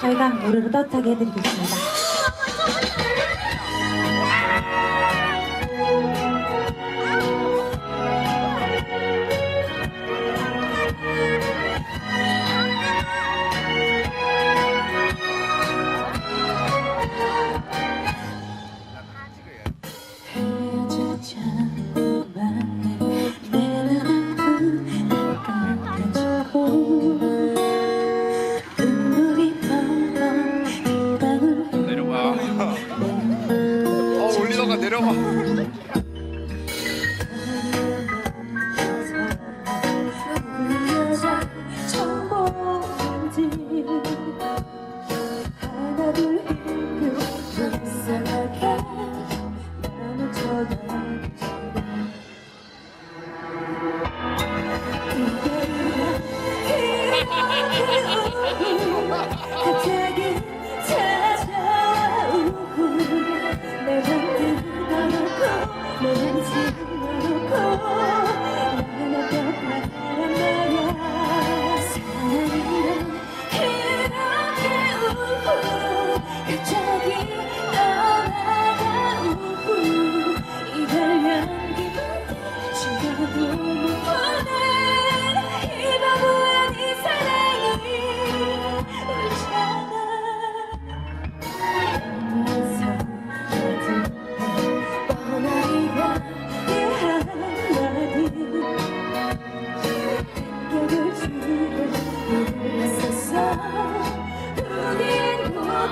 저희가 노래로 따뜻하게 해드리겠습니다. Oh. 人家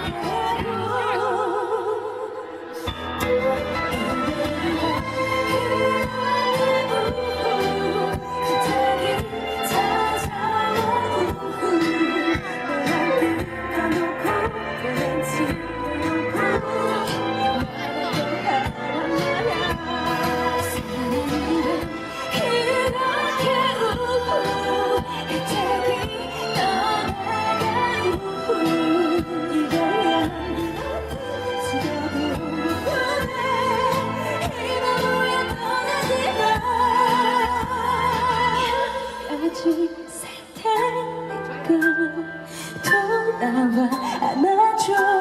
Bye. 다시 살 테니까 돌아와 안아줘.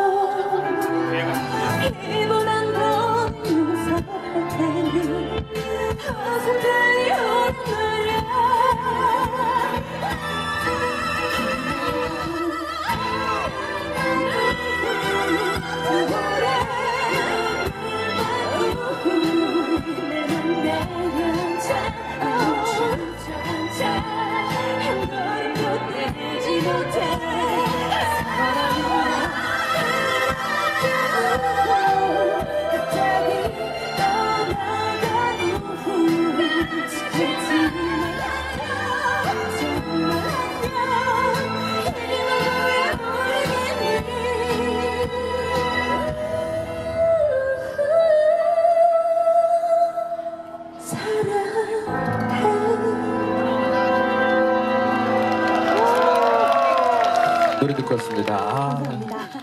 노래 듣고 왔습니다. 아. 감사합니다.